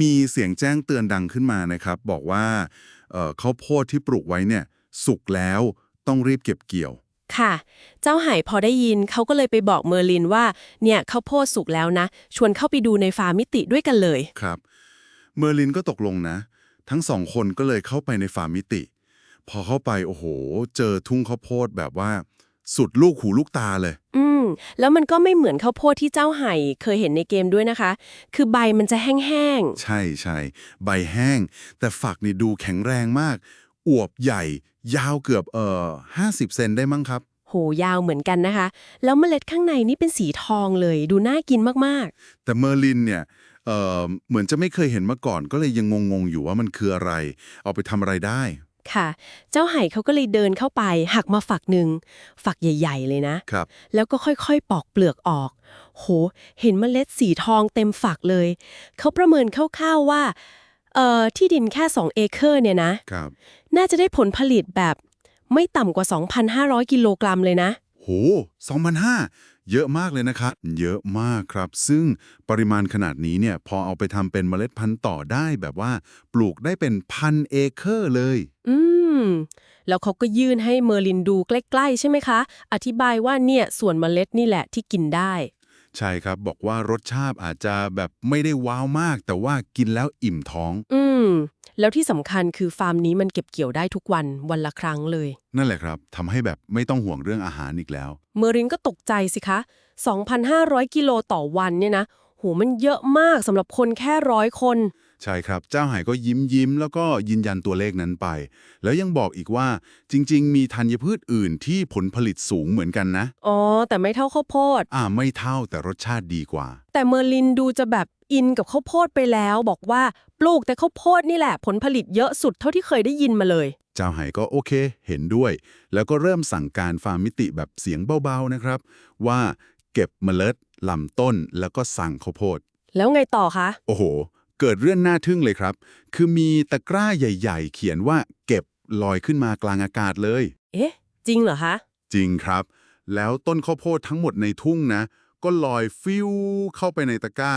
มีเสียงแจ้งเตือนดังขึ้นมานะครับ บอกว่าเอ่อข้าวโพดที่ปลูกไว้เนี่ย สุกแล้วต้องรีบเก็บเกี่ยว ค่ะ เจ้าไหพอได้ยินเขาก็เลยไปบอกเมอร์ลินว่า เนี่ยข้าวโพดสุกแล้วนะ ชวนเข้าไปดูในฟาร์มมิติด้วยกันเลย ครับ เมอร์ลินก็ตกลงนะ ทั้งสองคนก็เลยเข้าไปในฟาร์มมิติ พอเข้าไปโอ้โห เจอทุ่งข้าวโพดแบบว่า สุดลูกหูลูกตาเลย อืม แล้วมันก็ไม่เหมือนข้าวโพดที่เจ้าไห่เคยเห็นในเกมด้วยนะคะ คือใบมันจะแห้งใช่ใช่ใบแห้ง แต่ฝักนี่ดูแข็งแรงมาก อวบใหญ่ ยาวเกือบเอ่อห้าสิบเซนได้มั้งครับๆโหยาวเหมือนกันนะคะ แล้วเมล็ดข้างในนี่เป็นสีทองเลย ดูน่ากินมากแต่เมอร์ลินเนี่ยเอ่อเหมือนจะไม่เคยเห็นมาก่อน ก็เลยยังงงๆอยู่ว่ามันคืออะไร เอาไปทำอะไรได้ๆ ค่ะ เจ้าไห่เขาก็เลยเดินเข้าไป หักมาฝักหนึ่งฝักใหญ่ ๆ เลยนะ ครับ แล้วก็ค่อยๆ ปอกเปลือกออก โห เห็นเมล็ดสีทองเต็มฝักเลย เขาประเมินคร่าวๆว่า เอ่อ ที่ดินแค่ 2 เอเคอร์เนี่ยนะ ครับ น่าจะได้ผลผลิตแบบไม่ต่ำกว่า 2,500 กิโลกรัมเลยนะ โห2,005 เยอะมากเลยนะครับ เยอะมากครับ ซึ่งปริมาณขนาดนี้เนี่ยพอเอาไปทำเป็นเมล็ดพันธุ์ต่อได้แบบว่า ปลูกได้เป็นพันเอเคอร์เลย อืม แล้วเขาก็ยื่นให้เมอร์ลินดูใกล้ ๆ ใช่ไหมคะ อธิบายว่าเนี่ยส่วนเมล็ดนี่แหละที่กินได้ ใช่ครับ บอกว่ารสชาติอาจจะแบบไม่ได้ว้าวมาก แต่ว่ากินแล้วอิ่มท้อง อืม แล้วที่สำคัญคือฟาร์มนี้มันเก็บเกี่ยวได้ทุกวันวันละครั้งเลย นั่นแหละครับทำให้แบบไม่ต้องห่วงเรื่องอาหารอีกแล้ว เมอรินก็ตกใจสิคะ 2,500 กิโลต่อวันเนี่ยนะโหมันเยอะมากสำหรับคนแค่ร้อยคน ใช่ครับ เจ้าหายก็ยิ้มยิ้มแล้วก็ยืนยันตัวเลขนั้นไป แล้วยังบอกอีกว่าจริง ๆ มีธัญพืชอื่นที่ผลผลิตสูงเหมือนกันนะ อ๋อ แต่ไม่เท่าข้าวโพด อ่าไม่เท่าแต่รสชาติดีกว่า แต่เมอร์ลินดูจะแบบอินกับข้าวโพดไปแล้ว บอกว่าปลูกแต่ข้าวโพดนี่แหละผลผลิตเยอะสุดเท่าที่เคยได้ยินมาเลย เจ้าหายก็โอเค เห็นด้วย แล้วก็เริ่มสั่งการฟาร์มมิติแบบเสียงเบาๆนะครับ ว่าเก็บเมล็ดลำต้นแล้วก็สั่งข้าวโพด แล้วไงต่อคะ โอ้โห เกิดเรื่องน่าทึ่งเลยครับ คือมีตะกร้าใหญ่ ๆ เขียนว่าเก็บลอยขึ้นมากลางอากาศเลย เอ๊ะ จริงเหรอคะ จริงครับ แล้วต้นข้าวโพดทั้งหมดในทุ่งนะ ก็ลอยฟิวเข้าไปในตะกร้า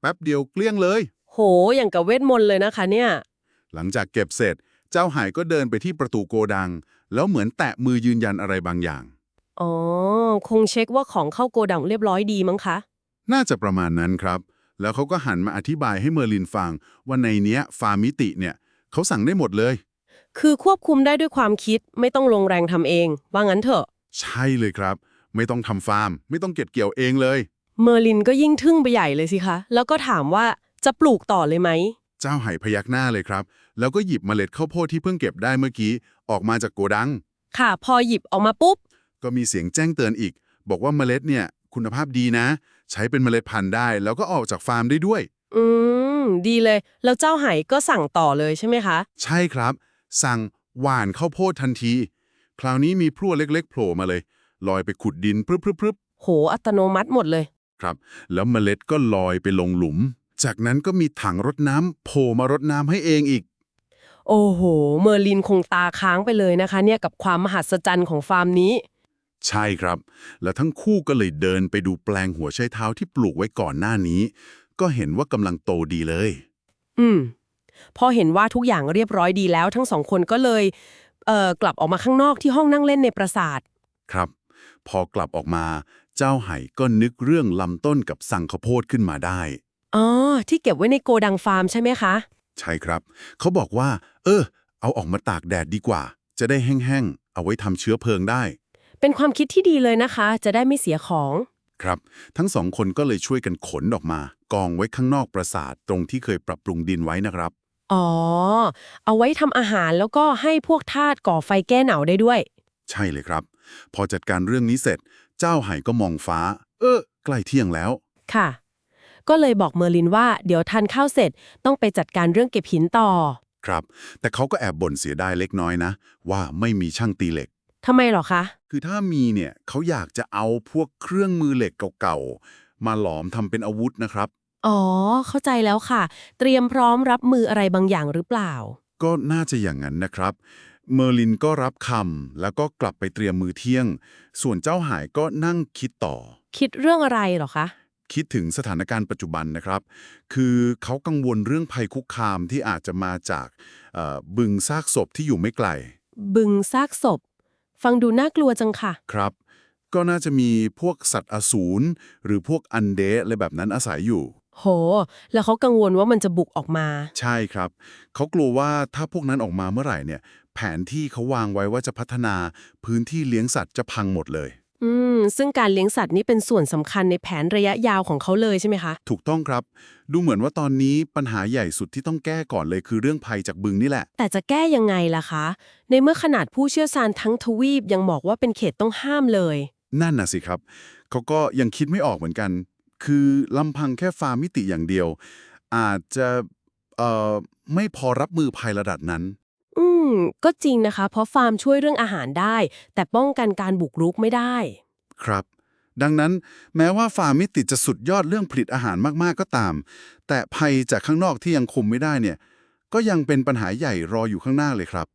แป๊บเดียวเกลี้ยงเลย โห อย่างกับเวทมนต์เลยนะคะเนี่ย หลังจากเก็บเสร็จ เจ้าหายก็เดินไปที่ประตูโกดัง แล้วเหมือนแตะมือยืนยันอะไรบางอย่าง อ๋อ คงเช็คว่าของเข้าโกดังเรียบร้อยดีมั้งคะ น่าจะประมาณนั้นครับ แล้วเขาก็หันมาอธิบายให้เมอร์ลินฟังว่าในเนี้ยฟาร์มมิติเนี่ยเขาสั่งได้หมดเลย คือควบคุมได้ด้วยความคิดไม่ต้องลงแรงทำเอง ว่างั้นเถอะ ใช่เลยครับ ไม่ต้องทำฟาร์ม ไม่ต้องเก็บเกี่ยวเองเลย เมอร์ลินก็ยิ่งทึ่งไปใหญ่เลยสิคะ แล้วก็ถามว่าจะปลูกต่อเลยไหม เจ้าไหพยักหน้าเลยครับ แล้วก็หยิบเมล็ดข้าวโพดที่เพิ่งเก็บได้เมื่อกี้ออกมาจากโกดัง ค่ะ พอหยิบออกมาปุ๊บ ก็มีเสียงแจ้งเตือนอีก บอกว่าเมล็ดเนี่ย คุณภาพดีนะ ใช้เป็นเมล็ดพันธุ์ได้ แล้วก็ออกจากฟาร์มได้ด้วย อืม ดีเลย แล้วเจ้าไหก็สั่งต่อเลยใช่ไหมคะ ใช่ครับ สั่งหว่านข้าวโพดทันที คราวนี้มีพรั่วเล็กๆโผล่มาเลย ลอยไปขุดดินพรึบๆโห อัตโนมัติหมดเลยๆครับ แล้วเมล็ดก็ลอยไปลงหลุม จากนั้นก็มีถังรดน้ำโผล่มารดน้ำให้เองอีก โอ้โห เมอร์ลินคงตาค้างไปเลยนะคะ เนี่ยกับความมหัศจรรย์ของฟาร์มนี้ ใช่ครับ แล้วทั้งคู่ก็เลยเดินไปดูแปลงหัวไชเท้าที่ปลูกไว้ก่อนหน้านี้ ก็เห็นว่ากำลังโตดีเลย อืม พอเห็นว่าทุกอย่างเรียบร้อยดีแล้ว ทั้งสองคนก็เลยเอ่อกลับออกมาข้างนอกที่ห้องนั่งเล่นในปราสาท ครับ พอกลับออกมา เจ้าไห่ก็นึกเรื่องลำต้นกับสั่งข้าวโพดขึ้นมาได้ อ๋อ ที่เก็บไว้ในโกดังฟาร์มใช่ไหมคะ ใช่ครับ เขาบอกว่า เออ เอาออกมาตากแดดดีกว่า จะได้แห้งๆ เอาไว้ทำเชื้อเพลิงได้ เป็นความคิดที่ดีเลยนะคะ จะได้ไม่เสียของ ครับ ทั้งสองคนก็เลยช่วยกันขนออกมา กองไว้ข้างนอกปราสาทตรงที่เคยปรับปรุงดินไว้นะครับ อ๋อ เอาไว้ทำอาหารแล้วก็ให้พวกทาสก่อไฟแก้หนาวได้ด้วย ใช่เลยครับ พอจัดการเรื่องนี้เสร็จ เจ้าไห่ก็มองฟ้า เออ ใกล้เที่ยงแล้ว ค่ะ ก็เลยบอกเมอร์ลินว่าเดี๋ยวทานข้าวเสร็จต้องไปจัดการเรื่องเก็บหินต่อ ครับ แต่เขาก็แอบบ่นเสียดายเล็กน้อยนะ ว่าไม่มีช่างตีเหล็ก ทำไมเหรอคะ คือถ้ามีเนี่ยเขาอยากจะเอาพวกเครื่องมือเหล็กเก่าๆ มาหลอมทำเป็นอาวุธนะครับ อ๋อ เข้าใจแล้วค่ะ เตรียมพร้อมรับมืออะไรบางอย่างหรือเปล่า ก็น่าจะอย่างนั้นนะครับ เมอร์ลินก็รับคำแล้วก็กลับไปเตรียมมือเที่ยง ส่วนเจ้าหายก็นั่งคิดต่อ คิดเรื่องอะไรเหรอคะ คิดถึงสถานการณ์ปัจจุบันนะครับ คือเขากังวลเรื่องภัยคุกคามที่อาจจะมาจากเอ่อบึงซากศพที่อยู่ไม่ไกล บึงซากศพ ฟังดูน่ากลัวจังค่ะ ครับ ก็น่าจะมีพวกสัตว์อสูรหรือพวกอันเดะอะไรแบบนั้นอาศัยอยู่ โห แล้วเขากังวลว่ามันจะบุกออกมา ใช่ครับ เขากลัวว่าถ้าพวกนั้นออกมาเมื่อไหร่เนี่ย แผนที่เขาวางไว้ว่าจะพัฒนาพื้นที่เลี้ยงสัตว์จะพังหมดเลย อืม ซึ่งการเลี้ยงสัตว์นี่เป็นส่วนสำคัญในแผนระยะยาวของเขาเลยใช่ไหมคะ ถูกต้องครับ ดูเหมือนว่าตอนนี้ปัญหาใหญ่สุดที่ต้องแก้ก่อนเลยคือเรื่องภัยจากบึงนี่แหละ แต่จะแก้ยังไงล่ะคะ ในเมื่อขนาดผู้เชี่ยวชาญทั้งทวีปยังบอกว่าเป็นเขตต้องห้ามเลย นั่นน่ะสิครับ เขาก็ยังคิดไม่ออกเหมือนกัน คือลำพังแค่ฟาร์มมิติอย่างเดียว อาจจะเอ่อไม่พอรับมือภัยระดับนั้นอืม ก็จริงนะคะ เพราะฟาร์มช่วยเรื่องอาหารได้ แต่ป้องกันการบุกรุกไม่ได้ ครับ ดังนั้นแม้ว่าฟาร์มมิติจะสุดยอดเรื่องผลิตอาหารมากๆก็ตาม แต่ภัยจากข้างนอกที่ยังคุมไม่ได้เนี่ย ก็ยังเป็นปัญหาใหญ่รออยู่ข้างหน้าเลยครับ